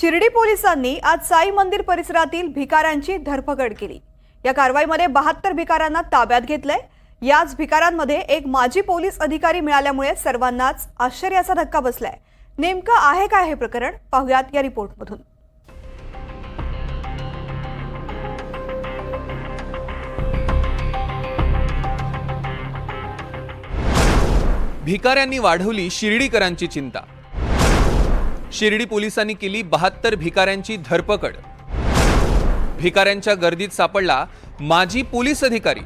शिर्डी पोलिसांनी आज साई मंदिर परिसरातील भिकाऱ्यांची धरपकड केली. या कारवाईमध्ये बहात्तर भिकाऱ्यांना ताब्यात घेतलंय. याच भिकाऱ्यांमध्ये एक माजी पोलीस अधिकारी मिळाल्यामुळे सर्वांनाच आश्चर्याचा धक्का बसलाय. नेमकं आहे काय हे प्रकरण? पाहुयात या रिपोर्टमधून. भिकाऱ्यांनी वाढवली शिर्डीकरांची चिंता. शिर्डी पोलिसांनी केली बहात्तर भिकाऱ्यांची धरपकड. भिकाऱ्यांच्या गर्दीत सापडला माजी पोलीस अधिकारी.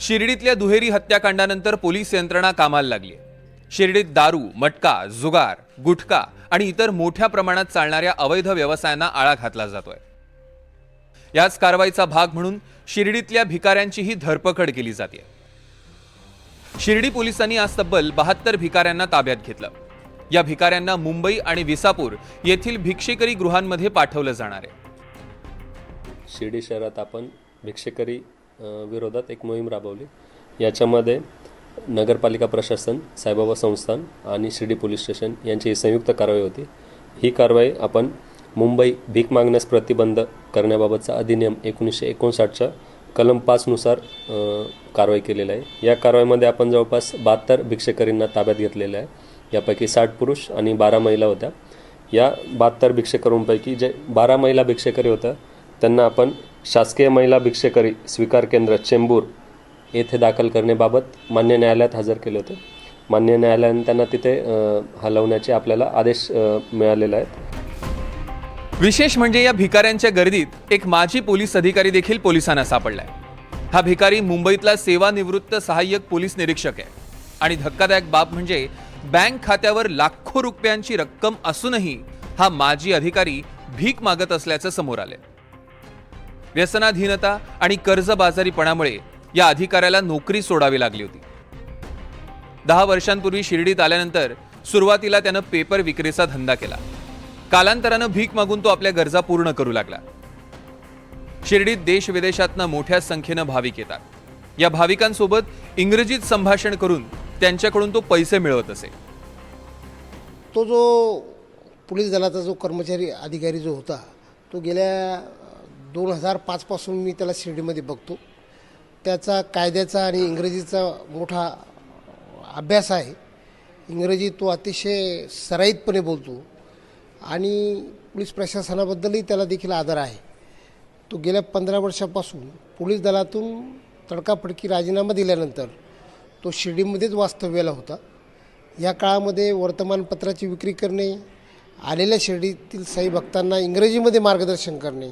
शिर्डीतल्या दुहेरी हत्याकांडानंतर पोलीस यंत्रणा कामाला लागली. शिर्डीत दारू मटका जुगार गुटखा आणि इतर मोठ्या प्रमाणात चालणाऱ्या अवैध व्यवसायांना आळा घातला जातोय. याच कारवाईचा भाग म्हणून शिर्डीतल्या भिकाऱ्यांचीही धरपकड केली जाते. शिर्डी पोलिसांनी आज तब्बल बहात्तर भिकाऱ्यांना ताब्यात घेतलं. या भिकाऱ्यांना मुंबई आणि विसापूर येथील भिक्षेकरी गृहांमध्ये पाठवलं जाणार आहे. शिर्डी शहरात आपण भिक्षेकरी विरोधात एक मोहीम राबवली. याच्यामध्ये नगरपालिका प्रशासन साईबाबा संस्थान आणि शिर्डी पोलीस स्टेशन यांची संयुक्त कारवाई होती. ही कारवाई आपण मुंबई भीक मागण्यास प्रतिबंध करण्याबाबतचा अधिनियम एकोणीसशे एकोणसाठच्या कलम पाचनुसार कारवाई केलेली आहे. या कारवाईमध्ये आपण जवळपास बहात्तर भिक्षेकरींना ताब्यात घेतलेलं आहे. यापैकी साठ पुरुष आणि बारा महिला होत्या. या बहात्तर भिक्षेकरूंपैकी जे बारा महिला भिक्षेकरी होत्या त्यांना आपण शासकीय महिला भिक्षेकरी स्वीकार केंद्र चेंबूर येथे दाखल करण्याबाबत मान्य न्यायालयात हजर केले होते. मान्य न्यायालयाने त्यांना तिथे हलवण्याचे आपल्याला आदेश मिळालेला मिळालेले आहेत. विशेष म्हणजे या भिकाऱ्यांच्या गर्दीत एक माजी पोलीस अधिकारी देखील पोलिसांना सापडलाय. हा भिकारी मुंबईतला सेवानिवृत्त सहाय्यक पोलीस निरीक्षक आहे. आणि धक्कादायक बाब म्हणजे बँक खात्यावर लाखो रुपयांची रक्कम असूनही हा माजी अधिकारी भीक मागत असल्याचं समोर आले व्यसनाधीनता आणि कर्जबाजारीपणामुळे या अधिकाऱ्याला नोकरी सोडावी लागली होती. दहा वर्षांपूर्वी शिर्डीत आल्यानंतर सुरुवातीला त्यानं पेपर विक्रीचा धंदा केला. कालांतरानं भीक मागून तो आपल्या गरजा पूर्ण करू लागला. शिर्डीत देश विदेशातनं मोठ्या संख्येनं भाविक येतात. या भाविकांसोबत इंग्रजीत संभाषण करून त्यांच्याकडून तो पैसे मिळवत असे. तो जो पोलीस दलाचा जो कर्मचारी अधिकारी जो होता तो गेल्या दोन हजार पाचपासून मी त्याला शिर्डीमध्ये बघतो. त्याचा कायद्याचा आणि इंग्रजीचा मोठा अभ्यास आहे. इंग्रजी तो अतिशय सराईतपणे बोलतो आणि पोलीस प्रशासनाबद्दलही त्याला देखील आदर आहे. तो गेल्या पंधरा वर्षापासून पोलीस दलातून तडकाफडकी राजीनामा दिल्यानंतर तो शिर्डीमध्येच वास्तव्याला होता. या काळामध्ये वर्तमानपत्राची विक्री करणे आलेल्या शिर्डीतील साई भक्तांना इंग्रजीमध्ये मार्गदर्शन करणे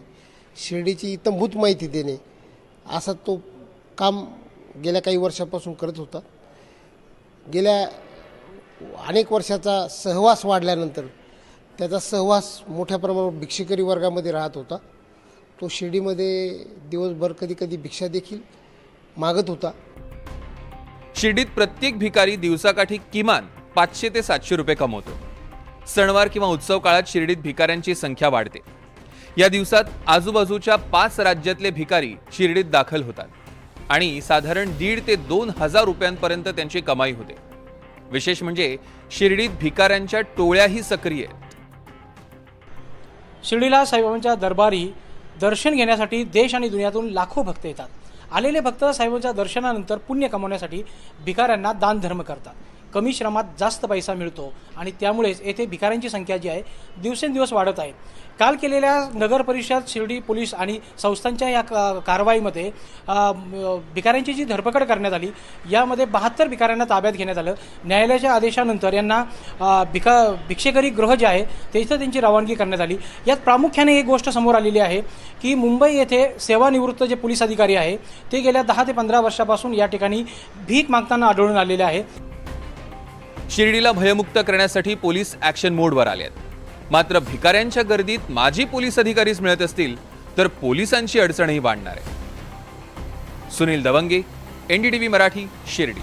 शिर्डीची इतंभूत माहिती देणे असा तो काम गेल्या काही वर्षापासून करत होता. गेल्या अनेक वर्षाचा सहवास वाढल्यानंतर त्याचा सहवास मोठ्या प्रमाणावर भिक्षेकरी वर्गामध्ये राहत होता. तो शिर्डीमध्ये दिवसभर कधी कधी भिक्षा देखील मागत होता. शिर्डीत प्रत्येक भिकारी दिवसाकाठी किमान पाचशे ते सातशे रुपये कमवतो. सणवार किंवा उत्सव काळात शिर्डीत भिकाऱ्यांची संख्या वाढते. या दिवसात आजूबाजूच्या पाच राज्यातले भिकारी शिर्डीत दाखल होतात आणि साधारण दीड ते दोन हजार रुपयांपर्यंत त्यांची कमाई होते. विशेष म्हणजे शिर्डीत भिकाऱ्यांच्या टोळ्याही सक्रिय शिर्डीला साईबाबांच्या दरबारी दर्शन घेण्यासाठी देश आणि दुनियातून लाखो भक्त येतात. आलेले भक्त साहेबांच्या दर्शनानंतर पुण्य कमवण्यासाठी भिकाऱ्यांना दानधर्म करतात. कमी श्रमात जास्त पैसा मिळतो आणि त्यामुळेच येथे भिकाऱ्यांची संख्या जी आहे दिवसेंदिवस वाढत आहे. काल केलेल्या नगर परिषद शिर्डी पोलीस आणि संस्थांच्या या का- कारवाईमध्ये भिकाऱ्यांची जी धरपकड करण्यात आली यामध्ये बहात्तर भिकाऱ्यांना ताब्यात घेण्यात आलं. न्यायालयाच्या आदेशानंतर यांना भिका भिक्षेकरी गृह जे आहे तिथं त्यांची रवानगी करण्यात आली. यात प्रामुख्याने एक गोष्ट समोर आलेली आहे की मुंबई येथे सेवानिवृत्त जे पोलीस अधिकारी आहे ते गेल्या दहा ते पंधरा वर्षापासून या ठिकाणी भीक मागताना आढळून आलेले आहे. शिर्डीला भयमुक्त करण्यासाठी पोलीस ॲक्शन मोडवर आले आहेत. मात्र भिकाऱ्यांच्या गर्दीत माजी पोलीस अधिकारीच मिळत असतील तर पोलिसांची अडचणही वाढणार आहे. सुनील दवंगे एनडीटीव्ही मराठी शिर्डी.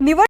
निवड